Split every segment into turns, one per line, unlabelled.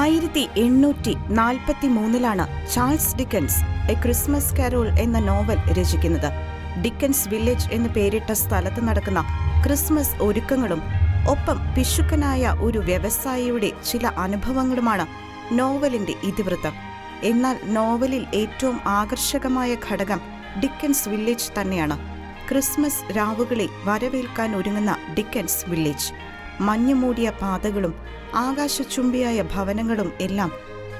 ആയിരത്തി എണ്ണൂറ്റി നാൽപ്പത്തി മൂന്നിലാണ് Charles Dickens a Christmas carol എന്ന നോവൽ രചിക്കുന്നത്. ഡിക്കൻസ് വില്ലേജ് എന്ന് പേരിട്ട സ്ഥലത്ത് നടക്കുന്ന ക്രിസ്മസ് ഒരുക്കങ്ങളും ഒപ്പം പിശുക്കനായ ഒരു വ്യവസായിയുടെ ചില അനുഭവങ്ങളുമാണ് നോവലിന്റെ ഇതിവൃത്തം. എന്നാൽ നോവലിൽ ഏറ്റവും ആകർഷകമായ ഘടകം ഡിക്കൻസ് വില്ലേജ് തന്നെയാണ്. ക്രിസ്മസ് രാവുകളെ വരവേൽക്കാൻ ഒരുങ്ങുന്ന ഡിക്കൻസ് വില്ലേജ്. മഞ്ഞുമൂടിയ പാതകളും ആകാശചുംബിയായ ഭവനങ്ങളും എല്ലാം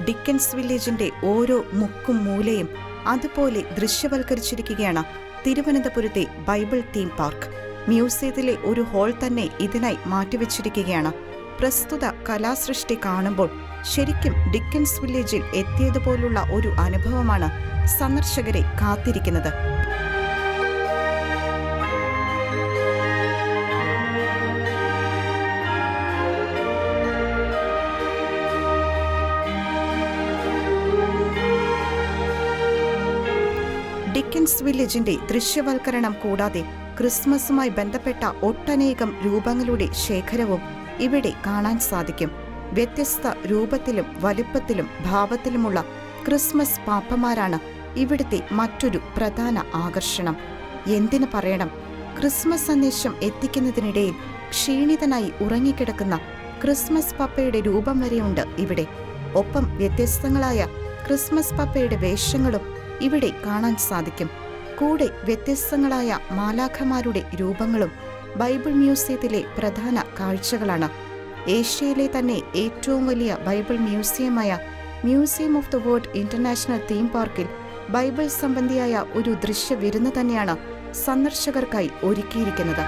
ഡിക്കൻസ് വില്ലേജിന്റെ ഓരോ മുക്കും മൂലയും അതുപോലെ ദൃശ്യവൽക്കരിച്ചിരിക്കുകയാണ് തിരുവനന്തപുരത്തെ ബൈബിൾ തീം പാർക്ക്. മ്യൂസിയത്തിലെ ഒരു ഹോൾ തന്നെ ഇതിനായി മാറ്റിവെച്ചിരിക്കുകയാണ്. പ്രസ്തുത കലാസൃഷ്ടി കാണുമ്പോൾ ശരിക്കും ഡിക്കൻസ് വില്ലേജിൽ എത്തിയതുപോലുള്ള ഒരു അനുഭവമാണ് സന്ദർശകരെ കാത്തിരിക്കുന്നത്. ഡിക്കൻസ് വില്ലേജിന്റെ ദൃശ്യവൽക്കരണം കൂടാതെ ക്രിസ്മസുമായി ബന്ധപ്പെട്ട ഒട്ടനേകം രൂപങ്ങളുടെ ശേഖരവും ഇവിടെ കാണാൻ സാധിക്കും. വ്യത്യസ്ത രൂപത്തിലും വലുപ്പത്തിലും ഭാവത്തിലുമുള്ള ക്രിസ്മസ് പാപ്പമാരാണ് ഇവിടുത്തെ മറ്റൊരു പ്രധാന ആകർഷണം. എന്തിനു പറയണം? ക്രിസ്മസ് സന്ദേശം എത്തിക്കുന്നതിനിടയിൽ ക്ഷീണിതനായി ഉറങ്ങിക്കിടക്കുന്ന ക്രിസ്മസ് പപ്പയുടെ രൂപം വരെയുണ്ട് ഇവിടെ. ഒപ്പം വ്യത്യസ്തങ്ങളായ ക്രിസ്മസ് പപ്പയുടെ വേഷങ്ങളും ഇവിടെ കാണാൻ സാധിക്കും. കൂടെ വ്യത്യസ്തങ്ങളായ മാലാഖമാരുടെ രൂപങ്ങളും ബൈബിൾ മ്യൂസിയത്തിലെ പ്രധാന കാഴ്ചകളാണ്. ഏഷ്യയിലെ തന്നെ ഏറ്റവും വലിയ Bible മ്യൂസിയമായ museum of the world international theme പാർക്കിൽ ബൈബിൾ സംബന്ധിയായ ഒരു ദൃശ്യ വിരുന്ന് തന്നെയാണ് സന്ദർശകർക്കായി ഒരുക്കിയിരിക്കുന്നത്.